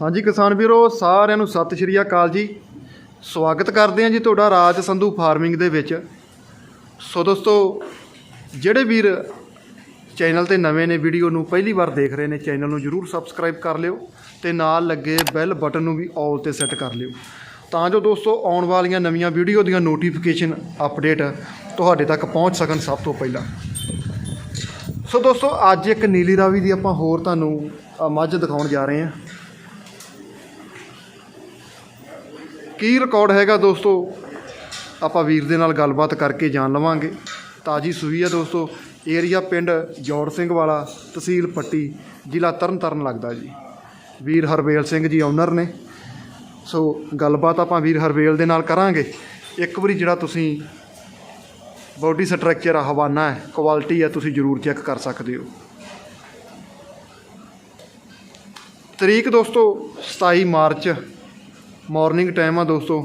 ਹਾਂਜੀ ਕਿਸਾਨ ਵੀਰੋ, ਸਾਰਿਆਂ ਨੂੰ ਸਤਿ ਸ਼੍ਰੀ ਅਕਾਲ ਜੀ। ਸਵਾਗਤ ਕਰਦੇ ਹਾਂ ਜੀ ਤੁਹਾਡਾ ਰਾਜ ਸੰਧੂ ਫਾਰਮਿੰਗ ਦੇ ਵਿੱਚ। ਸੋ ਦੋਸਤੋ, ਜਿਹੜੇ ਵੀਰ ਚੈਨਲ ਤੇ ਨਵੇਂ ਨੇ, ਵੀਡੀਓ ਨੂੰ ਪਹਿਲੀ ਵਾਰ ਦੇਖ ਰਹੇ ਨੇ, ਚੈਨਲ ਨੂੰ ਜਰੂਰ ਸਬਸਕ੍ਰਾਈਬ ਕਰ ਲਿਓ ਤੇ ਨਾਲ ਲੱਗੇ ਬੈਲ ਬਟਨ ਨੂੰ ਵੀ ਆਲ ਤੇ ਸੈੱਟ ਕਰ ਲਿਓ। ਤਾਂ ਜੋ ਦੋਸਤੋ, ਆਉਣ ਵਾਲੀਆਂ ਨਵੀਆਂ ਵੀਡੀਓ ਦੀਆਂ ਨੋਟੀਫਿਕੇਸ਼ਨ ਅਪਡੇਟ ਤੁਹਾਡੇ ਤੱਕ ਪਹੁੰਚ ਸਕਣ ਸਭ ਤੋਂ ਪਹਿਲਾਂ। ਸੋ ਦੋਸਤੋ, ਅੱਜ ਇੱਕ ਨੀਲੀ ਰਾਵੀ ਦੀ ਆਪਾਂ ਹੋਰ ਤੁਹਾਨੂੰ ਮੱਝ ਦਿਖਾਉਣ ਜਾ ਰਹੇ ਹਾਂ। ਕੀ ਰਿਕਾਰਡ ਹੈਗਾ ਦੋਸਤੋ? ਆਪਾਂ ਵੀਰ ਦੇ ਨਾਲ ਗੱਲਬਾਤ ਕਰਕੇ ਜਾਣ ਲਵਾਂਗੇ। ਤਾਜੀ ਸੂਈ ਆ ਦੋਸਤੋ, ਏਰੀਆ ਪਿੰਡ ਜੋੜ ਸਿੰਘ ਵਾਲਾ, ਤਹਿਸੀਲ ਪੱਟੀ, ਜ਼ਿਲ੍ਹਾ ਤਰਨਤਾਰਨ ਲੱਗਦਾ ਜੀ। ਵੀਰ ਹਰਵੇਲ ਸਿੰਘ ਜੀ ਓਨਰ ਨੇ। ਸੋ ਗੱਲਬਾਤ ਆਪਾਂ ਵੀਰ ਹਰਵੇਲ ਦੇ ਨਾਲ ਕਰਾਂਗੇ। ਇੱਕ ਵਾਰੀ ਜਿਹੜਾ ਤੁਸੀਂ ਬਾਡੀ ਸਟਰਕਚਰ ਆ, ਹਵਾਨਾ ਹੈ ਕੁਆਲਿਟੀ ਆ, ਤੁਸੀਂ ਜ਼ਰੂਰ ਚੈੱਕ ਕਰ ਸਕਦੇ ਹੋ। ਤਰੀਕ ਦੋਸਤੋ 27 ਮਾਰਚ ਮਾਰਨਿੰਗ ਟਾਈਮ ਆ ਦੋਸਤੋ।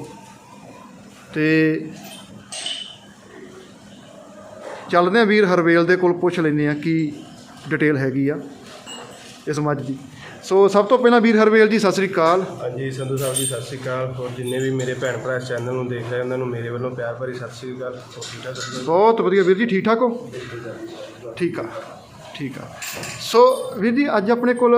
ਤੇ ਚੱਲਦੇ ਆ ਵੀਰ ਹਰਵੇਲ ਦੇ ਕੋਲ ਪੁੱਛ ਲੈਂਦੇ ਆ ਕੀ ਡਿਟੇਲ ਹੈਗੀ ਆ ਇਸ ਮੱਝ ਦੀ। ਸੋ ਸਭ ਤੋਂ ਪਹਿਲਾਂ ਵੀਰ ਹਰਵੇਲ ਜੀ ਸਤਿ ਸ੍ਰੀ ਅਕਾਲ। ਹਾਂਜੀ ਸੰਧੂ ਸਾਹਿਬ ਜੀ ਸਤਿ ਸ਼੍ਰੀ ਅਕਾਲ। ਹੋਰ ਜਿੰਨੇ ਵੀ ਮੇਰੇ ਭੈਣ ਭਰਾ ਇਸ ਚੈਨਲ ਨੂੰ ਦੇਖ ਰਹੇ ਉਹਨਾਂ ਨੂੰ ਮੇਰੇ ਵੱਲੋਂ ਪਿਆਰ ਭਰੀ ਸਤਿ ਸ਼੍ਰੀ ਅਕਾਲ। ਹੋਰ ਠੀਕ ਠਾਕ ਸਭ? ਬਹੁਤ ਵਧੀਆ ਵੀਰ ਜੀ ਠੀਕ ਠਾਕ ਹੋ? ਠੀਕ ਆ ਠੀਕ ਆ। ਸੋ ਵੀਰ ਜੀ ਅੱਜ ਆਪਣੇ ਕੋਲ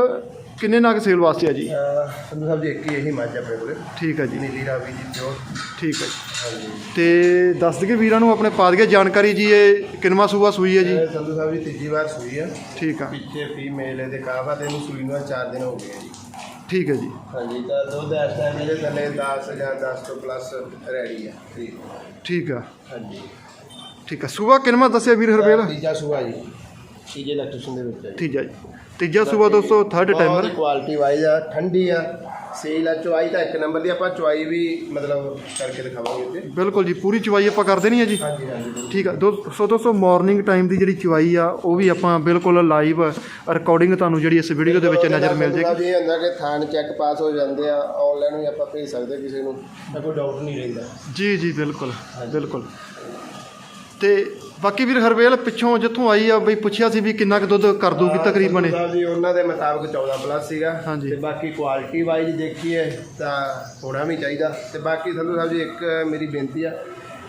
ਕਿੰਨੇ ਨਗ ਸੇਲ ਵਾਸਤੇ ਆ ਜੀ? ਅਹ ਸੰਧੂ ਸਾਹਿਬ ਜੀ ਇੱਕ ਹੀ ਇਹੀ ਮੱਝ ਆ ਆਪਣੇ ਕੋਲੇ। ਠੀਕ ਆ ਜੀ। ਨੀਲੀ ਰਾਵੀ ਜੀ ਪਿਓਰ। ਠੀਕ ਆ ਜੀ। ਹਾਂਜੀ। ਤੇ ਦੱਸ ਦਈਏ ਵੀਰਾਂ ਨੂੰ ਆਪਣੇ ਪਾ ਦਈਏ ਜਾਣਕਾਰੀ ਜੀ ਇਹ ਕਿੰਨਵਾਂ ਸੂਆ ਸੂਈ ਹੈ ਜੀ? ਇਹ ਸੰਧੂ ਸਾਹਿਬ ਜੀ ਤੀਜੀ ਵਾਰ ਸੂਈ ਆ। ਠੀਕ ਆ। ਪਿੱਛੇ ਫੀਮੇਲ ਇਹਦੇ ਕਾਫਾ ਤੇ ਇਹਨੂੰ ਸੂਈ ਨੂੰ 4 ਦਿਨ ਹੋ ਗਏ ਆ ਜੀ। ਠੀਕ ਹੈ ਜੀ। ਹਾਂਜੀ ਤਾਂ ਦੁੱਧ ਇਸ ਟਾਈਮ ਇਹਦੇ ਥੱਲੇ 10 ਜਾਂ 10 ਤੋਂ ਪਲੱਸ ਰੈਡੀ ਆ ਠੀਕ। ਠੀਕ ਆ। ਹਾਂਜੀ। ਠੀਕ ਆ। ਸੂਆ ਕਿੰਨਵਾਂ ਦੱਸਿਆ ਵੀਰ ਹਰਵੇਲ ਤੀਜਾ ਸੂਆ ਜੀ। ਤੀਜੇ ਇਲੈਕਟ੍ਰੀਸ਼ਨ ਦੇ ਵਿੱਚ ਆ ਜੀ। ਠੀਕ ਆ ਜੀ। ਤੀਜਾ ਸੂਆ ਦੋਸਤੋ ਥਰਡ ਟਾਈਮਰ ਕੁਆਲਿਟੀ ਵਾਈਜ਼ ਆ ਠੰਡੀ ਆ। ਸੇਲ ਆ ਚੁਆਈ ਤਾਂ ਇੱਕ ਨੰਬਰ ਦੀ ਆਪਾਂ ਚੁਆਈ ਵੀ ਮਤਲਬ ਕਰਕੇ ਦਿਖਾਵਾਂਗੇ ਇੱਥੇ। ਬਿਲਕੁਲ ਜੀ ਪੂਰੀ ਚਵਾਈ ਆਪਾਂ ਕਰ ਦੇਣੀ ਹੈ ਜੀ। ਹਾਂਜੀ ਹਾਂਜੀ ਠੀਕ ਆ ਦੋ ਸੋ ਦੋਸਤੋ ਮਾਰਨਿੰਗ ਟਾਈਮ ਦੀ ਜਿਹੜੀ ਚਵਾਈ ਆ ਉਹ ਵੀ ਆਪਾਂ ਬਿਲਕੁਲ ਲਾਈਵ ਰਿਕਾਰਡਿੰਗ ਤੁਹਾਨੂੰ ਜਿਹੜੀ ਇਸ ਵੀਡੀਓ ਦੇ ਵਿੱਚ ਨਜ਼ਰ ਮਿਲ ਜਾਏਗੀ। ਜੀ ਇਹ ਹੁੰਦਾ ਕਿ ਥਾਨ ਚੈੱਕ ਪਾਸ ਹੋ ਜਾਂਦੇ ਆ ਆਨਲਾਈਨ ਵੀ ਆਪਾਂ ਭੇਜ ਸਕਦੇ ਕਿਸੇ ਨੂੰ। ਤਾਂ ਕੋਈ ਡਾਊਟ ਨਹੀਂ ਰਹਿੰਦਾ। ਜੀ ਜੀ ਬਿਲਕੁਲ ਬਿਲਕੁਲ। ਤੇ ਬਾਕੀ ਵੀਰ ਹਰਵੇਲ ਪਿੱਛੋਂ ਜਿੱਥੋਂ ਆਈ ਆ ਬਈ ਪੁੱਛਿਆ ਸੀ ਵੀ ਕਿੰਨਾ ਕੁ ਦੁੱਧ ਕਰ ਦੂਗੀ ਤਕਰੀਬਨ ਇਹ? ਜੀ ਉਹਨਾਂ ਦੇ ਮੁਤਾਬਕ 14 ਪਲੱਸ ਸੀਗਾ। ਹਾਂਜੀ। ਤੇ ਬਾਕੀ ਕੁਆਲਿਟੀ ਵਾਈਜ਼ ਦੇਖੀਏ ਤਾਂ ਹੋਣਾ ਵੀ ਚਾਹੀਦਾ। ਤੇ ਬਾਕੀ ਸੰਧੂ ਸਾਹਿਬ ਜੀ ਇੱਕ ਮੇਰੀ ਬੇਨਤੀ ਆ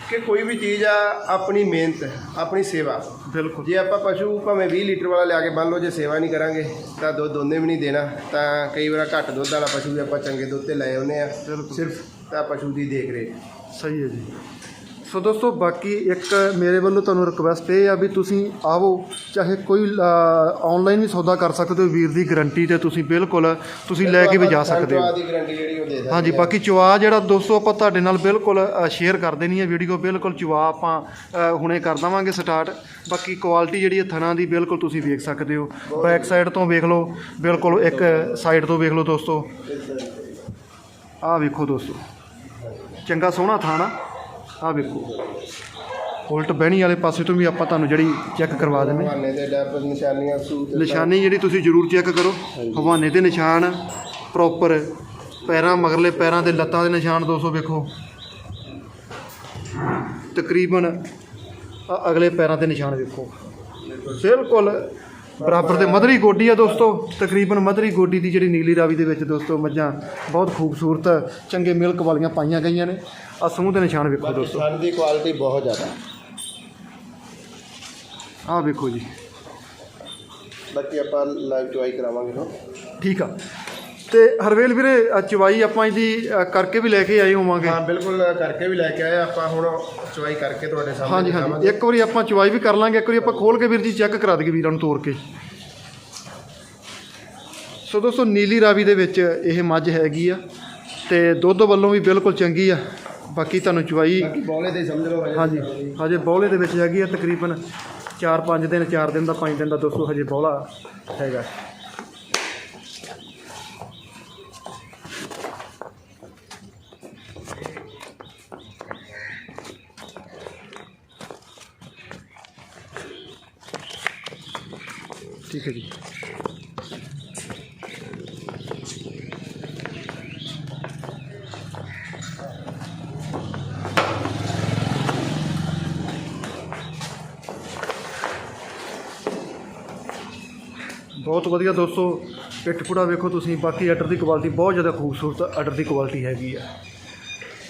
ਕਿ ਕੋਈ ਵੀ ਚੀਜ਼ ਆ ਆਪਣੀ ਮਿਹਨਤ ਆਪਣੀ ਸੇਵਾ। ਬਿਲਕੁਲ। ਜੇ ਆਪਾਂ ਪਸ਼ੂ ਭਾਵੇਂ 20 ਲੀਟਰ ਵਾਲਾ ਲਿਆ ਕੇ ਬੰਨ ਲਓ ਜੇ ਸੇਵਾ ਨਹੀਂ ਕਰਾਂਗੇ ਤਾਂ ਦੁੱਧ ਉਹਨੇ ਵੀ ਨਹੀਂ ਦੇਣਾ। ਤਾਂ ਕਈ ਵਾਰ ਘੱਟ ਦੁੱਧ ਵਾਲਾ ਪਸ਼ੂ ਵੀ ਆਪਾਂ ਚੰਗੇ ਦੁੱਧ ਤੇ ਲੈ ਆਉਂਦੇ ਆ। ਬਿਲਕੁਲ। ਸਿਰਫ ਤਾਂ ਪਸ਼ੂ ਦੀ ਦੇਖ ਰੇਖ। ਸਹੀ ਹੈ ਜੀ। ਸੋ ਦੋਸਤੋ ਬਾਕੀ ਇੱਕ ਮੇਰੇ ਵੱਲੋਂ ਤੁਹਾਨੂੰ ਰਿਕਵੈਸਟ ਇਹ ਆ ਵੀ ਤੁਸੀਂ ਆਵੋ ਚਾਹੇ ਕੋਈ ਆਨਲਾਈਨ ਵੀ ਸੌਦਾ ਕਰ ਸਕਦੇ ਹੋ ਵੀਰ ਦੀ ਗਾਰੰਟੀ ਤੇ ਤੁਸੀਂ ਬਿਲਕੁਲ ਤੁਸੀਂ ਲੈ ਕੇ ਵੀ ਜਾ ਸਕਦੇ ਹੋ। ਦੀ ਗਾਰੰਟੀ ਜਿਹੜੀ ਉਹ ਦੇ ਸਕਦੇ ਹਾਂਜੀ। ਬਾਕੀ ਚਵਾ ਜਿਹੜਾ ਦੋਸਤੋ ਆਪਾਂ ਤੁਹਾਡੇ ਨਾਲ ਬਿਲਕੁਲ ਸ਼ੇਅਰ ਕਰ ਦੇਣੀ ਹੈ ਵੀਡੀਓ ਬਿਲਕੁਲ ਚਵਾ ਆਪਾਂ ਹੁਣੇ ਕਰ ਦੇਵਾਂਗੇ ਸਟਾਰਟ ਬਾਕੀ ਕੁਆਲਿਟੀ ਜਿਹੜੀ ਹੈ ਥਣਾ ਦੀ ਬਿਲਕੁਲ ਤੁਸੀਂ ਵੇਖ ਸਕਦੇ ਹੋ। ਬੈਕ ਸਾਈਡ ਤੋਂ ਵੇਖ ਲਓ ਬਿਲਕੁਲ ਇੱਕ ਸਾਈਡ ਤੋਂ ਵੇਖ ਲਓ ਦੋਸਤੋ। ਆਹ ਵੇਖੋ ਦੋਸਤੋ। ਚੰਗਾ ਸੋਹਣਾ ਥਾਣਾ ਆਹ ਵੇਖੋ। ਉਲਟ ਬਹਿਣੀ ਵਾਲੇ ਪਾਸੇ ਤੋਂ ਵੀ ਆਪਾਂ ਤੁਹਾਨੂੰ ਜਿਹੜੀ ਚੈੱਕ ਕਰਵਾ ਦਿੰਦੇ ਹਵਾਨੇ ਦੇ ਡੈਪ ਨਿਸ਼ਾਨੀਆਂ ਸੂਤ ਨਿਸ਼ਾਨੀ ਜਿਹੜੀ ਤੁਸੀਂ ਜ਼ਰੂਰ ਚੈੱਕ ਕਰੋ। ਹਵਾਨੇ ਦੇ ਨਿਸ਼ਾਨ ਪ੍ਰੋਪਰ ਪੈਰਾਂ ਮਗਰਲੇ ਪੈਰਾਂ ਦੇ ਲੱਤਾਂ ਦੇ ਨਿਸ਼ਾਨ 200 ਵੇਖੋ। ਤਕਰੀਬਨ ਅਗਲੇ ਪੈਰਾਂ ਦੇ ਨਿਸ਼ਾਨ ਵੇਖੋ। ਬਿਲਕੁਲ। ਬਰਾਬਰ ਦੇ ਮਧਰੀ ਗੋਡੀ ਆ ਦੋਸਤੋ ਤਕਰੀਬਨ ਮਧਰੀ ਗੋਡੀ ਦੀ ਜਿਹੜੀ ਨੀਲੀ ਰਾਵੀ ਦੇ ਵਿੱਚ ਦੋਸਤੋ ਮੱਝਾਂ ਬਹੁਤ ਖੂਬਸੂਰਤ ਚੰਗੇ ਮਿਲਕ ਵਾਲੀਆਂ ਪਾਈਆਂ ਗਈਆਂ ਨੇ। ਆ ਸੂਹ ਦੇ ਨਿਸ਼ਾਨ ਵੇਖੋ ਦੋਸਤੋ। ਥਣ ਦੀ ਕੁਆਲਿਟੀ ਬਹੁਤ ਜ਼ਿਆਦਾ। ਆਹ ਵੇਖੋ ਜੀ। ਬਾਕੀ ਆਪਾਂ ਲਾਈਵ ਚੁਆਈ ਕਰਾਵਾਂਗੇ ਨਾ। ਠੀਕ ਆ। ਤੇ ਹਰਵੇਲ ਵੀਰੇ ਚਵਾਈ ਆਪਾਂ ਇਹਦੀ ਕਰਕੇ ਵੀ ਲੈ ਕੇ ਆਏ ਹੋਵਾਂਗੇ। ਹਾਂ ਬਿਲਕੁਲ ਕਰਕੇ ਵੀ ਲੈ ਕੇ ਆਏ ਆਪਾਂ ਹੁਣ ਚੁਆਈ ਕਰਕੇ ਤੁਹਾਡੇ ਸਾਹਮਣੇ ਹਾਂਜੀ ਹਾਂਜੀ। ਇੱਕ ਵਾਰੀ ਆਪਾਂ ਚਵਾਈ ਵੀ ਕਰ ਲਾਂਗੇ ਇੱਕ ਵਾਰੀ ਆਪਾਂ ਖੋਲ ਕੇ ਵੀਰ ਜੀ ਚੈੱਕ ਕਰਾ ਦਈਏ ਵੀਰਾਂ ਨੂੰ ਤੋੜ ਕੇ। ਸੋ ਦੋਸਤੋ ਨੀਲੀ ਰਾਵੀ ਦੇ ਵਿੱਚ ਇਹ ਮੱਝ ਹੈਗੀ ਆ ਤੇ ਦੁੱਧ ਵੱਲੋਂ ਵੀ ਬਿਲਕੁਲ ਚੰਗੀ ਆ। ਬਾਕੀ ਤੁਹਾਨੂੰ ਚਵਾਈ ਬਾਕੀ ਬੋਲੇ ਦੇ ਸਮਝ ਲਓ ਹਾਂਜੀ। ਹਜੇ ਬੌਲੇ ਦੇ ਵਿੱਚ ਹੈਗੀ ਆ ਤਕਰੀਬਨ 4-5 ਦਿਨ 4 ਦਿਨ ਦਾ 5 ਦਿਨ ਦਾ ਦੋਸਤੋ ਹਜੇ ਬੌਲਾ ਹੈਗਾ। ਬਹੁਤ ਵਧੀਆ ਦੋਸਤੋ ਪਿੱਠ ਪੁੜਾ ਵੇਖੋ ਤੁਸੀਂ ਬਾਕੀ ਆਰਡਰ ਦੀ ਕੁਆਲਿਟੀ ਬਹੁਤ ਜ਼ਿਆਦਾ ਖੂਬਸੂਰਤ ਆਰਡਰ ਦੀ ਕੁਆਲਿਟੀ ਹੈਗੀ ਆ।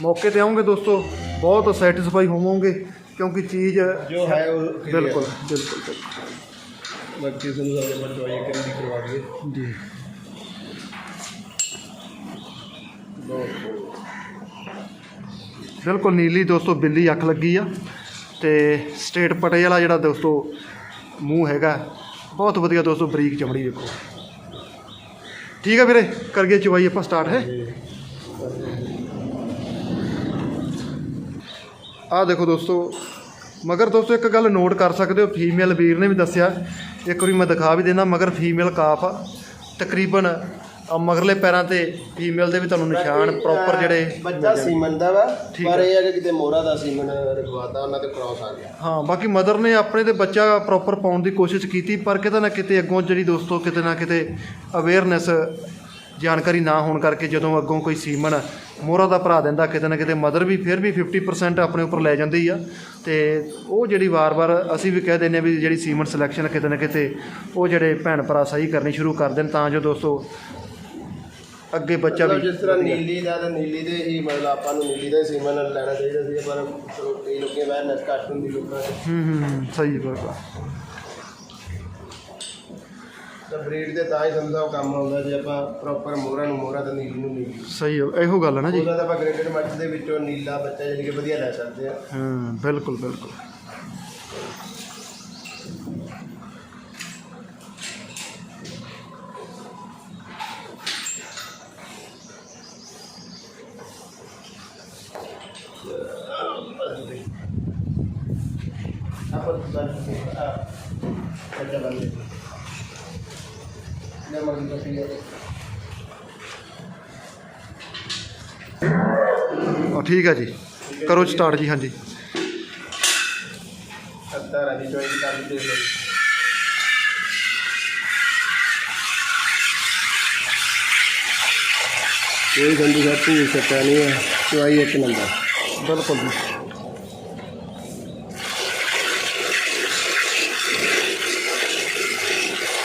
ਮੌਕੇ ਤੇ ਆਉਂਗੇ ਦੋਸਤੋ ਬਹੁਤ ਸੈਟੀਸਫਾਈ ਹੋਵੋਗੇ ਕਿਉਂਕਿ ਚੀਜ਼ ਜੋ ਹੈ ਉਹ ਬਿਲਕੁਲ ਬਿਲਕੁਲ। ਬਾਕੀ ਸੰਧੂ ਸਾਹਿਬ ਆਪਾਂ ਚੋਈ ਕਰੀ ਦੀ ਕਰਵਾ ਦਈਏ। ਜੀ। ਬਿਲਕੁਲ ਨੀਲੀ ਦੋਸਤੋ ਬਿੱਲੀ ਅੱਖ ਲੱਗੀ ਆ ਤੇ ਸਟੇਟ ਪਟੇ ਵਾਲਾ ਜਿਹੜਾ ਦੋਸਤੋ ਮੂੰਹ ਹੈਗਾ ਬਹੁਤ ਵਧੀਆ ਦੋਸਤੋ, ਬਰੀਕ ਚਮੜੀ ਦੇਖੋ। ਠੀਕ ਹੈ ਵੀਰੇ, ਕਰੀਏ ਚਵਾਈ ਆਪਾਂ ਸਟਾਰਟ ਹੈ? ਆਹ ਦੇਖੋ ਦੋਸਤੋ, ਮਗਰ ਦੋਸਤੋ ਇੱਕ ਗੱਲ ਨੋਟ ਕਰ ਸਕਦੇ ਹੋ ਫੀਮੇਲ ਵੀਰ ਨੇ ਵੀ ਦੱਸਿਆ, ਇੱਕ ਵਾਰੀ ਮੈਂ ਦਿਖਾ ਵੀ ਦੇਣਾ ਮਗਰ ਫੀਮੇਲ ਕਾਫ ਤਕਰੀਬਨ ਆਹ ਮਗਰਲੇ ਪੈਰਾਂ ਤੇ ਫੀਮੇਲ ਦੇ ਵੀ ਤੁਹਾਨੂੰ ਨਿਸ਼ਾਨ ਪ੍ਰੋਪਰ ਜਿਹੜੇ ਬੱਚਾ ਸੀਮਨ ਦਾ ਵਾ ਠੀਕ ਪਰ ਇਹ ਹੈ ਕਿ ਕਿਤੇ ਮੋਹਰਾ ਦਾ ਸੀਮਨ ਰਖਵਾਤਾ ਉਹਨਾਂ ਤੇ ਕ੍ਰਾਸ ਆ ਗਿਆ। ਹਾਂ ਬਾਕੀ ਮਦਰ ਨੇ ਆਪਣੇ ਤੇ ਬੱਚਾ ਪ੍ਰੋਪਰ ਪਾਉਣ ਦੀ ਕੋਸ਼ਿਸ਼ ਕੀਤੀ ਪਰ ਕਿਤੇ ਨਾ ਕਿਤੇ ਅੱਗੋਂ ਜਿਹੜੀ ਦੋਸਤੋ ਕਿਤੇ ਨਾ ਕਿਤੇ ਅਵੇਅਰਨੈਸ ਜਾਣਕਾਰੀ ਨਾ ਹੋਣ ਕਰਕੇ ਜਦੋਂ ਅੱਗੋਂ ਕੋਈ ਸੀਮਨ ਮੋਹਰਾ ਦਾ ਭਰਾ ਦਿੰਦਾ ਕਿਤੇ ਨਾ ਕਿਤੇ ਮਦਰ ਵੀ ਫਿਰ ਵੀ 50% ਆਪਣੇ ਉੱਪਰ ਲੈ ਜਾਂਦੀ ਆ। ਤੇ ਉਹ ਜਿਹੜੀ ਵਾਰ-ਵਾਰ ਅਸੀਂ ਵੀ ਕਹਿ ਹਾਂ ਵੀ ਜਿਹੜੀ ਸੀਮਨ ਸਿਲੈਕਸ਼ਨ ਕਿਤੇ ਨਾ ਕਿਤੇ ਉਹ ਜਿਹੜੇ ਭੈਣ ਭਰਾ ਸਹੀ ਕਰਨੀ ਸ਼ੁਰੂ ਕਰ ਦੇਣ ਤਾਂ ਜੋ ਦੋਸਤੋ ਅੱਗੇ ਬੱਚਾ ਮਤਲਬ ਵੀ ਜਿਸ ਤਰ੍ਹਾਂ ਨੀਲੀ ਦਾ ਤਾਂ ਨੀਲੀ ਦੇ ਹੀ ਮਤਲਬ ਆਪਾਂ ਨੂੰ ਨੀਲੀ ਦਾ ਹੀ ਸੀਮਨ ਲੈਣਾ ਚਾਹੀਦਾ ਸੀ ਪਰ ਚਲੋ ਕਈ ਲੋਕਾਂ ਅਵੇਅਰਨੈਸ ਘੱਟ ਹੁੰਦੀ ਲੋਕਾਂ ਦੀ। ਹੂੰ ਹੂੰ ਹੂੰ, ਸਹੀ ਬਿਲਕੁਲ ਤਾਂ ਬਰੀਡ ਦੇ ਤਾਂ ਹੀ ਸਾਹਿਬ ਕੰਮ ਆਉਂਦਾ ਜੇ ਆਪਾਂ ਪ੍ਰੋਪਰ ਮੋਹਰਾ ਨੂੰ ਮੋਹਰਾ ਤੇ ਨੀਲੀ ਨੂੰ ਨੀਲੀ। ਸਹੀ ਹੈ, ਇਹੋ ਗੱਲ ਹੈ ਨਾ ਜੀ। ਉਹਦਾ ਤਾਂ ਆਪਾਂ ਗ੍ਰੇਡਡ ਦੇ ਵਿੱਚੋਂ ਨੀਲਾ ਬੱਚਾ ਜਿਹੜੀ ਕਿ ਵਧੀਆ ਲੈ ਸਕਦੇ ਆ। ਹਾਂ ਬਿਲਕੁਲ ਬਿਲਕੁਲ। ਆ ਆ ਠੀਕ ਹੈ ਜੀ। ਕਰੋ ਸਟਾਰਟ ਜੀ ਹਾਂਜੀ। ਰਾਜੀ ਚੋਈ ਦੀ ਕਰ ਦੇ ਲੋ ਕੋਈ ਗੰਦੀ ਨਹੀਂ ਸਕਤਾ ਨਹੀਂ ਹੈ ਚੋਈ ਇੱਕ ਨੰਬਰ। ਬਿਲਕੁਲ ਜੀ।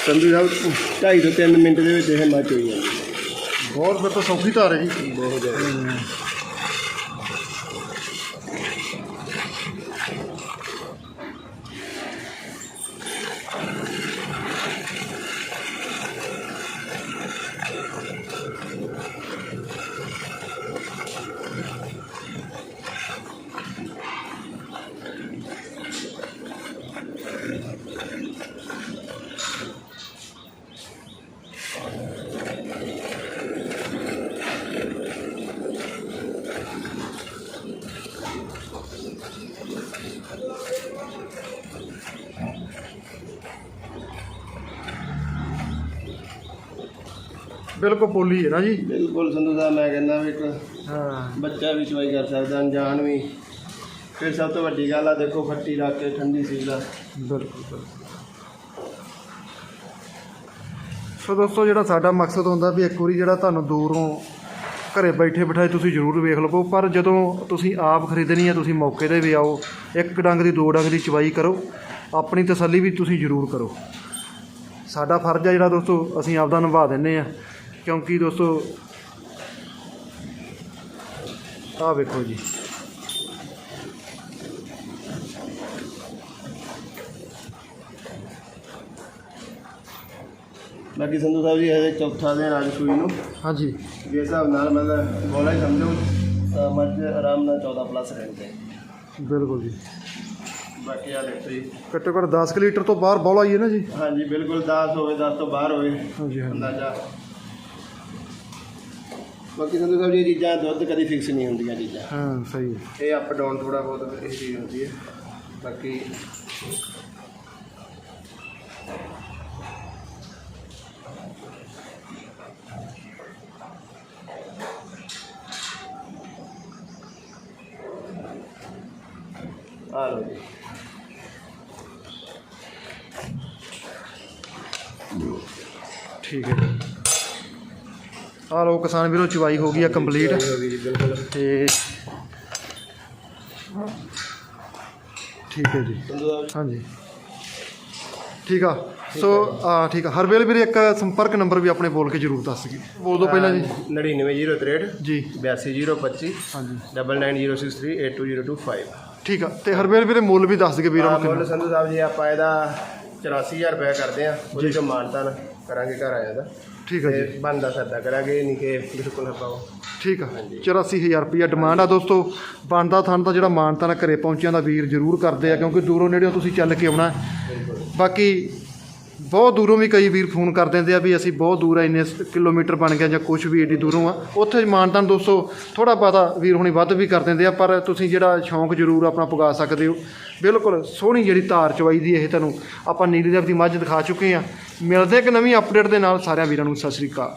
ਸੰਧੂ ਸਾਹਿਬ ਢਾਈ ਤੋਂ 3 ਮਿੰਟ ਦੇ ਵਿੱਚ ਇਹ ਮੱਚ ਹੋਈ ਜਾਂਦੀ ਹੈ। ਬਹੁਤ ਫਿਰ ਤਾਂ ਸੌਖੀ ਧਾਰ ਹੈ ਜੀ ਬਹੁਤ ਜ਼ਿਆਦਾ। ਬਿਲਕੁਲ ਪੋਲੀ ਹੈ ਨਾ ਜੀ। ਬਿਲਕੁਲ ਸੰਧੂ ਸਾਹਿਬ ਮੈਂ ਕਹਿੰਦਾ ਵੀ ਇੱਕ ਹਾਂ। ਬੱਚਾ ਵੀ ਚਵਾਈ ਕਰ ਸਕਦਾ ਅਣਜਾਣ ਵੀ। ਫਿਰ ਸਭ ਤੋਂ ਵੱਡੀ ਗੱਲ ਆ ਦੇਖੋ ਫੱਟੀ ਰੱਖ ਕੇ ਠੰਡੀ ਸੀ ਦਾ ਬਿਲਕੁਲ ਬਿਲਕੁਲ। ਸੋ ਦੋਸਤੋ ਜਿਹੜਾ ਸਾਡਾ ਮਕਸਦ ਹੁੰਦਾ ਵੀ ਇੱਕ ਵਾਰੀ ਜਿਹੜਾ ਤੁਹਾਨੂੰ ਦੂਰੋਂ ਘਰੇ ਬੈਠੇ ਬਿਠਾਏ ਤੁਸੀਂ ਜ਼ਰੂਰ ਵੇਖ ਲਵੋ, ਪਰ ਜਦੋਂ ਤੁਸੀਂ ਆਪ ਖਰੀਦਣੀ ਹੈ, ਤੁਸੀਂ ਮੌਕੇ ਤੇ ਵੀ ਆਓ, ਇੱਕ ਡੰਗ ਦੀ, ਦੋ ਡੰਗ ਦੀ ਚਵਾਈ ਕਰੋ, ਆਪਣੀ ਤਸੱਲੀ ਵੀ ਤੁਸੀਂ ਜ਼ਰੂਰ ਕਰੋ। ਸਾਡਾ ਫਰਜ਼ ਹੈ ਜਿਹੜਾ ਦੋਸਤੋ, ਅਸੀਂ ਆਪਦਾ ਨਿਭਾ ਦਿੰਨੇ ਆ ਕਿਉਂਕਿ ਦੋਸਤੋ, ਆਹ ਵੇਖੋ ਜੀ। ਬਾਕੀ ਸੰਧੂ ਸਾਹਿਬ ਜੀ ਹਜੇ ਚੌਥਾ ਦਿਨ ਅੱਜ ਸੂਈ ਨੂੰ। ਹਾਂਜੀ। ਜੇ ਹਿਸਾਬ ਨਾਲ ਮਤਲਬ ਬੋਲਾ ਹੀ ਸਮਝੋ ਤਾਂ ਮੱਝ ਆਰਾਮ ਨਾਲ 14 ਪਲੱਸ ਰਹਿੰਦੇ ਬਿਲਕੁਲ ਜੀ। ਬਾਕੀ ਆ ਦੇਖੋ ਜੀ। ਘੱਟੋ ਘੱਟ 10 ਕੁ ਲੀਟਰ ਤੋਂ ਬਾਹਰ ਬੌਲਾ ਹੀ ਹੈ ਨਾ ਜੀ। ਹਾਂਜੀ ਬਿਲਕੁਲ 10 ਹੋਵੇ 10 ਤੋਂ ਬਾਹਰ ਹੋਵੇ। ਹਾਂਜੀ ਹਾਂਜੀ। ਅੰਦਾਜ਼ਾ। ਬਾਕੀ ਸੰਧੂ ਸਾਹਿਬ ਜੀ ਚੀਜ਼ਾਂ ਦੁੱਧ ਕਦੀ ਫਿਕਸ ਨਹੀਂ ਹੁੰਦੀਆਂ ਚੀਜ਼ਾਂ। ਹਾਂ ਸਹੀ ਹੈ। ਇਹ ਅਪ ਡਾਊਨ ਥੋੜਾ ਬਹੁਤ ਇਹ ਚੀਜ਼ ਹੁੰਦੀ ਹੈ। ਬਾਕੀ ਆ ਲਓ ਜੀ। ਠੀਕ ਹੈ ਆਹ ਲੋ ਕਿਸਾਨ ਵੀਰੋ ਚਵਾਈ ਹੋ ਗਈ ਆ ਕੰਪਲੀਟ ਤੇ ਠੀਕ ਹੈ ਜੀ। ਹਾਂਜੀ। ਠੀਕ ਆ। ਸੋ ਆ ਠੀਕ ਆ। ਹਰਵੇਲ ਵੀਰੇ ਇੱਕ ਸੰਪਰਕ ਨੰਬਰ ਵੀ ਆਪਣੇ ਬੋਲ ਕੇ ਜਰੂਰ ਦੱਸ ਗਏ ਬੋਲ ਦਿਓ ਪਹਿਲਾਂ ਜੀ। 99063 ਜੀ। 82025 ਹਾਂਜੀ। 9906382025 ਠੀਕ ਆ। ਤੇ ਹਰਵੇਲ ਵੀਰੇ ਮੁੱਲ ਵੀ ਦੱਸ ਦਈਏ ਵੀਰਾਂ ਨੂੰ ਮੁੱਲ ਕਿੰਨਾ ਸੰਧੂ ਸਾਹਿਬ ਜੀ ਆਪਾਂ ਇਹਦਾ 84000 ਰੁਪਏ ਕਰਦੇ ਆ ਉਹਦੇ ਚੋਂ ਮਾਨਤਾਨ ਕਰਾਂਗੇ ਘਰ ਆਇਆ ਦਾ। ਠੀਕ ਆ ਜੀ। ਤੇ ਬੰਦਾ ਸੱਦਾ ਕਰਾਂਗੇ ਨਹੀਂ ਕਿ ਬਿਲਕੁਲ ਹਪਾਓ ਠੀਕ ਆ। 84000 ਰੁਪਇਆ ਡਿਮਾਂਡ ਆ ਦੋਸਤੋ। ਬਣਦਾ ਥਣ ਦਾ ਜਿਹੜਾ ਮਾਨਤਾ ਨਾਲ ਘਰੇ ਪਹੁੰਚਿਆਂ ਦਾ ਵੀਰ ਜ਼ਰੂਰ ਕਰਦੇ ਆ ਕਿਉਂਕਿ ਦੂਰੋਂ ਨੇੜਿਓਂ ਤੁਸੀਂ ਚੱਲ ਕੇ ਆਉਣਾ। ਬਾਕੀ ਬਹੁਤ ਦੂਰੋਂ ਵੀ ਕਈ ਵੀਰ ਫੋਨ ਕਰ ਦਿੰਦੇ ਆ ਵੀ ਅਸੀਂ ਬਹੁਤ ਦੂਰ ਆ, ਇੰਨੇ ਕਿਲੋਮੀਟਰ ਬਣ ਗਿਆ ਜਾਂ ਕੁਝ ਵੀ ਏਡੀ ਦੂਰੋਂ ਆ। ਉੱਥੇ ਮਾਨਤਾਨ ਦੋਸਤੋ ਥੋੜਾ ਪਤਾ ਵੀਰ ਹੁਣੀ ਵੱਧ ਵੀ ਕਰ ਦਿੰਦੇ ਆ, ਪਰ ਤੁਸੀਂ ਜਿਹੜਾ ਸ਼ੌਂਕ ਜ਼ਰੂਰ ਆਪਣਾ ਪੁਗਾ ਸਕਦੇ ਹੋ। ਬਿਲਕੁਲ ਸੋਹਣੀ ਜਿਹੜੀ ਧਾਰ ਚਵਾਈ ਦੀ ਇਹ ਤੁਹਾਨੂੰ ਆਪਾਂ ਨੀਲੀ ਦੇਵ ਦੀ ਮੱਝ ਦਿਖਾ ਚੁੱਕੇ ਆ। ਮਿਲਦੇ ਇੱਕ ਨਵੀਂ ਅਪਡੇਟ ਦੇ ਨਾਲ ਸਾਰਿਆਂ ਵੀਰਾਂ ਨੂੰ, ਸਤਿ ਸ੍ਰੀ ਅਕਾਲ।